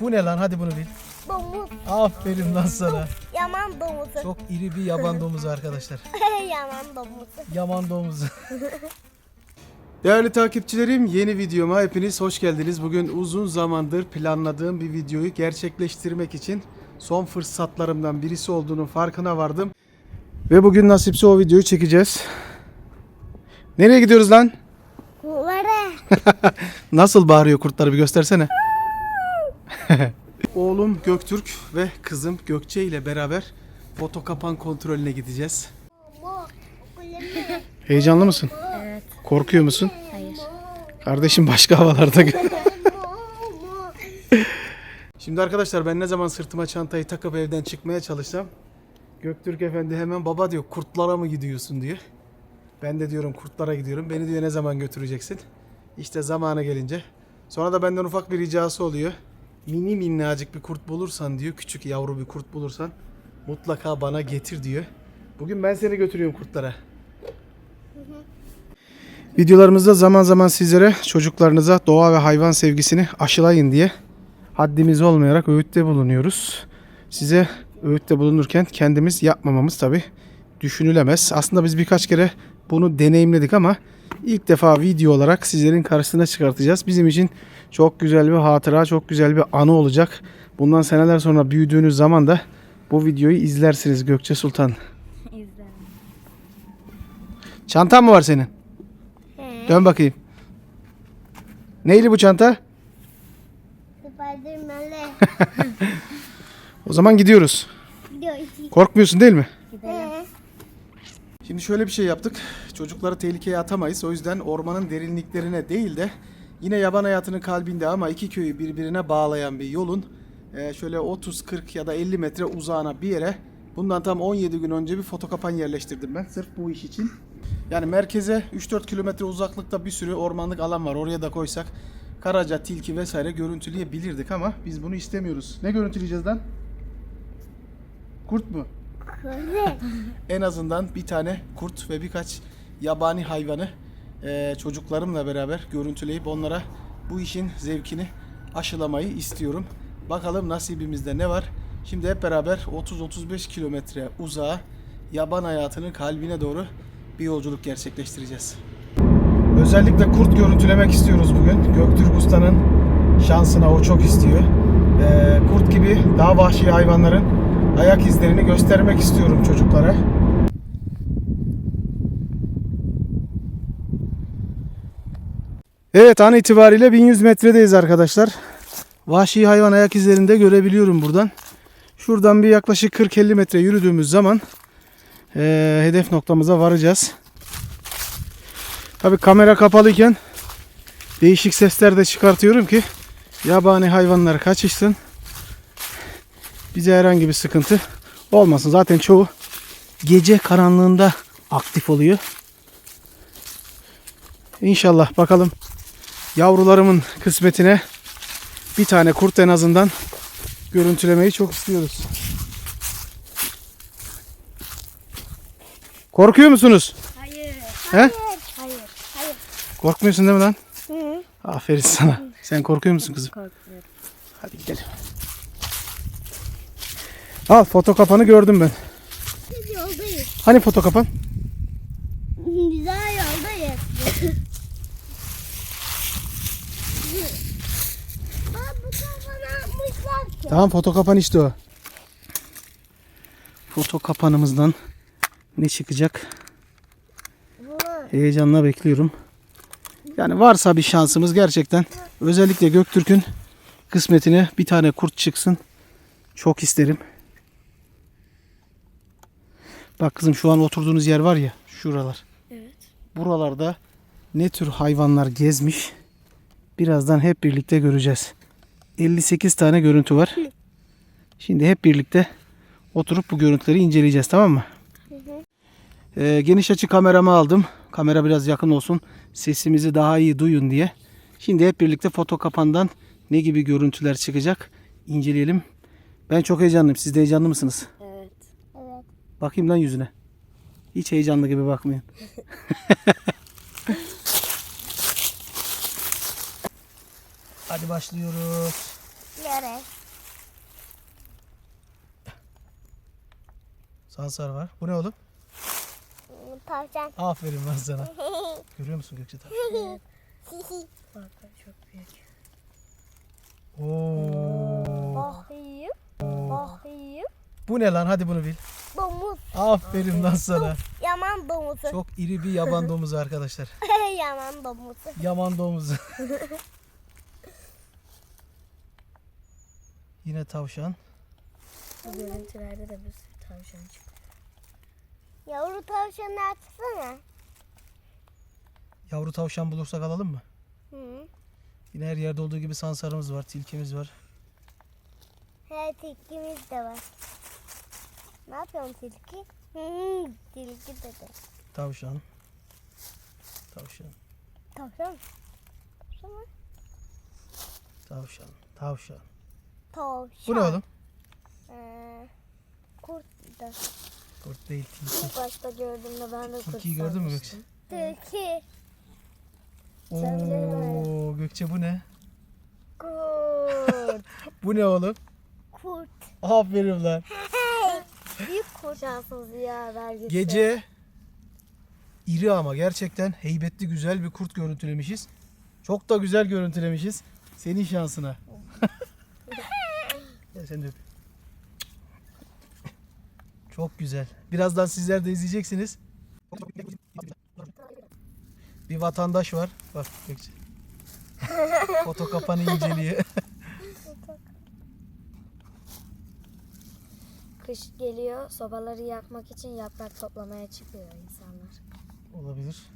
Bu ne lan? Hadi bunu bil. Domuz. Aferin lan sana. Yaman domuzu. Çok iri bir yaban domuzu arkadaşlar. Yaman domuzu. Yaman domuzu. Değerli takipçilerim yeni videoma hepiniz hoş geldiniz. Bugün uzun zamandır planladığım bir videoyu gerçekleştirmek için son fırsatlarımdan birisi olduğunun farkına vardım. Ve bugün nasipse o videoyu çekeceğiz. Nereye gidiyoruz lan? Kullara. Nasıl bağırıyor kurtları bir göstersene. Oğlum Göktürk ve kızım Gökçe ile beraber foto kapan kontrolüne gideceğiz. Heyecanlı mısın? Evet. Korkuyor musun? Hayır. Kardeşim başka havalarda. Şimdi arkadaşlar ben ne zaman sırtıma çantayı takıp evden çıkmaya çalışsam Göktürk Efendi hemen baba diyor kurtlara mı gidiyorsun diyor. Ben de diyorum kurtlara gidiyorum. Beni diyor ne zaman götüreceksin? İşte zamanı gelince. Sonra da benden ufak bir ricası oluyor. Mini minnacık bir kurt bulursan diyor. Küçük yavru bir kurt bulursan mutlaka bana getir diyor. Bugün ben seni götürüyorum kurtlara. Videolarımızda zaman zaman sizlere çocuklarınıza doğa ve hayvan sevgisini aşılayın diye haddimiz olmayarak öğütte bulunuyoruz. Size öğütte bulunurken kendimiz yapmamamız tabi düşünülemez. Aslında biz birkaç kere bunu deneyimledik ama ilk defa video olarak sizlerin karşısına çıkartacağız. Bizim için çok güzel bir hatıra, çok güzel bir anı olacak. Bundan seneler sonra büyüdüğünüz zaman da bu videoyu izlersiniz Gökçe Sultan. İzlerim. Çantan mı var senin? Dön bakayım. Neyli bu çanta? Spiderman'le O zaman gidiyoruz. gidiyor. Korkmuyorsun değil mi? Şimdi şöyle bir şey yaptık. Çocukları tehlikeye atamayız. O yüzden ormanın derinliklerine değil de yine yaban hayatının kalbinde ama iki köyü birbirine bağlayan bir yolun e, şöyle 30-40 ya da 50 metre uzağına bir yere bundan tam 17 gün önce bir fotokapan yerleştirdim ben. Sırf bu iş için. Yani merkeze 3-4 kilometre uzaklıkta bir sürü ormanlık alan var. Oraya da koysak karaca, tilki vesaire görüntüleyebilirdik ama biz bunu istemiyoruz. Ne görüntüleyeceğiz lan? Kurt mu? en azından bir tane kurt ve birkaç yabani hayvanı eee, çocuklarımla beraber görüntüleyip onlara bu işin zevkini aşılamayı istiyorum. Bakalım nasibimizde ne var? Şimdi hep beraber 30-35 kilometre uzağa yaban hayatının kalbine doğru bir yolculuk gerçekleştireceğiz. Özellikle kurt görüntülemek istiyoruz bugün. Göktürk Usta'nın şansına o çok istiyor. Eee, kurt gibi daha vahşi hayvanların ayak izlerini göstermek istiyorum çocuklara. Evet an itibariyle 1100 metredeyiz arkadaşlar. Vahşi hayvan ayak izlerini de görebiliyorum buradan. Şuradan bir yaklaşık 40-50 metre yürüdüğümüz zaman eee, hedef noktamıza varacağız. Tabi kamera kapalıyken değişik sesler de çıkartıyorum ki yabani hayvanlar kaçışsın. Bize herhangi bir sıkıntı olmasın. Zaten çoğu gece karanlığında aktif oluyor. İnşallah bakalım yavrularımın kısmetine bir tane kurt en azından görüntülemeyi çok istiyoruz. Korkuyor musunuz? Hayır. He? Hayır. Hayır. Korkmuyorsun değil mi lan? Hı. Aferin sana. Sen korkuyor musun kızım? Korkuyorum. Hadi gidelim. Al foto kapanı gördüm ben. Biz yoldayız. Hani foto kapan? Güzel yoldayız. Bak bu kafana atmışlar ki. Tamam foto kapan işte o. Foto kapanımızdan ne çıkacak? Heyecanla bekliyorum. Yani varsa bir şansımız gerçekten özellikle Göktürk'ün kısmetine bir tane kurt çıksın. Çok isterim. Bak kızım şu an oturduğunuz yer var ya şuralar. Evet. Buralarda ne tür hayvanlar gezmiş birazdan hep birlikte göreceğiz. 58 tane görüntü var. Şimdi hep birlikte oturup bu görüntüleri inceleyeceğiz tamam mı? Ee, geniş açı kameramı aldım. Kamera biraz yakın olsun. Sesimizi daha iyi duyun diye. Şimdi hep birlikte foto kapandan ne gibi görüntüler çıkacak inceleyelim. Ben çok heyecanlıyım. Siz de heyecanlı mısınız? Bakayım lan yüzüne. Hiç heyecanlı gibi bakmayın. Hadi başlıyoruz. Yere. Sansar var. Bu ne oğlum? Tavşan. Aferin lan sana. Görüyor musun Gökçe tavşan? Çok büyük. Oo. Bakayım. Bakayım. Bu ne lan? Hadi bunu bil. Domuz. Aferin lan sana. Yaman domuzu. Çok iri bir yaban domuzu arkadaşlar. Yaman domuzu. Yaman domuzu. Yine tavşan. Bu görüntülerde de bir sürü tavşan çıktı. Yavru tavşanı açsana. Yavru tavşan bulursak alalım mı? Hı. Yine her yerde olduğu gibi sansarımız var, tilkimiz var. Her tilkimiz de var. Ne yapıyorsun tilki? Tilki dedi. Tavşan. Tavşan. Tavşan. Tavşan mı? Tavşan. Tavşan. Tavşan. Bu ne oğlum? Ee, kurt da. Kurt değil tilki. İlk başta gördüğümde ben de kurt Tilkiyi gördün mü sanmıştım. Tilki. Oo Gökçe bu ne? Kurt. Bu ne oğlum? Kurt. Aferin lan. Büyük kurt. Şansımız ya belgesi. Gece iri ama gerçekten heybetli güzel bir kurt görüntülemişiz. Çok da güzel görüntülemişiz. Senin şansına. Gel sen de öp. Çok güzel. Birazdan sizler de izleyeceksiniz. Bir vatandaş var. Bak Gökçe. Foto kapanı inceliyor. Kış geliyor sobaları yakmak için yaprak toplamaya çıkıyor insanlar. Olabilir.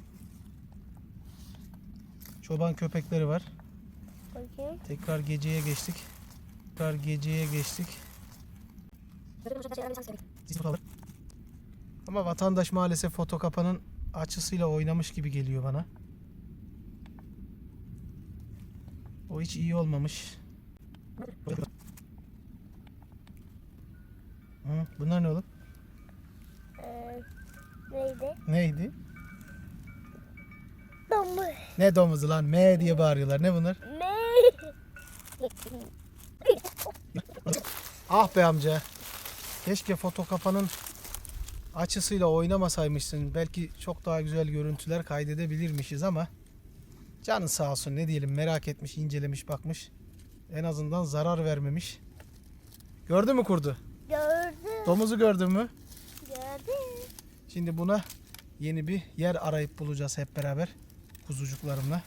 Çoban köpekleri var. Bakayım. Tekrar geceye geçtik. Tekrar geceye geçtik. Ama vatandaş maalesef foto kapanın açısıyla oynamış gibi geliyor bana. O hiç iyi olmamış. Hı, bunlar ne oğlum? Ee, neydi? Neydi? Domuz. Ne domuzu lan? Me diye bağırıyorlar. Ne bunlar? Ne? Ah be amca. Keşke foto kapanın açısıyla oynamasaymışsın. Belki çok daha güzel görüntüler kaydedebilirmişiz ama canın sağ olsun ne diyelim merak etmiş, incelemiş, bakmış. En azından zarar vermemiş. Gördün mü kurdu? Domuzu gördün mü? Gördüm. Şimdi buna yeni bir yer arayıp bulacağız hep beraber kuzucuklarımla.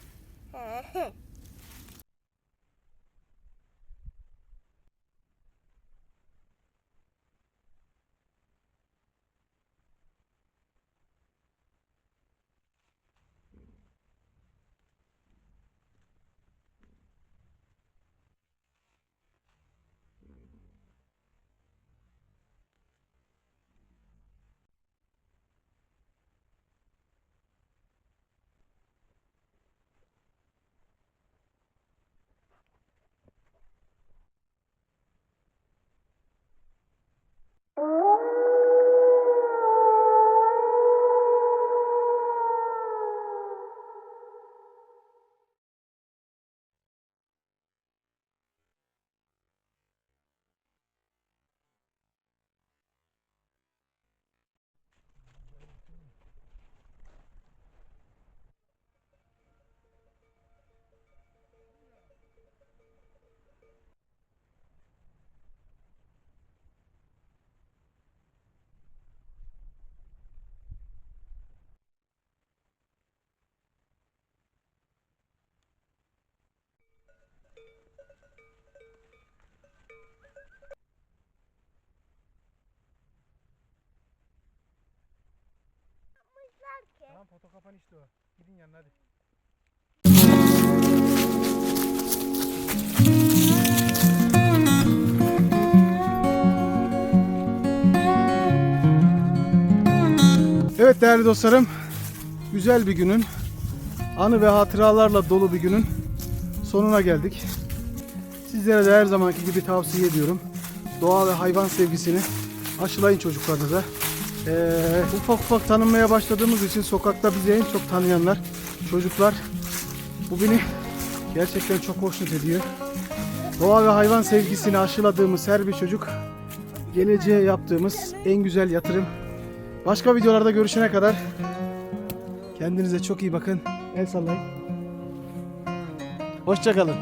Tamam foto kapan işte o. Gidin yanına hadi. Evet değerli dostlarım, güzel bir günün, anı ve hatıralarla dolu bir günün sonuna geldik. Sizlere de her zamanki gibi tavsiye ediyorum. Doğa ve hayvan sevgisini aşılayın çocuklarınıza. Ee, ufak ufak tanınmaya başladığımız için sokakta bizi en çok tanıyanlar çocuklar. Bu beni gerçekten çok hoşnut ediyor. Doğa ve hayvan sevgisini aşıladığımız her bir çocuk geleceğe yaptığımız en güzel yatırım. Başka videolarda görüşene kadar kendinize çok iyi bakın. El sallayın. Hoşçakalın.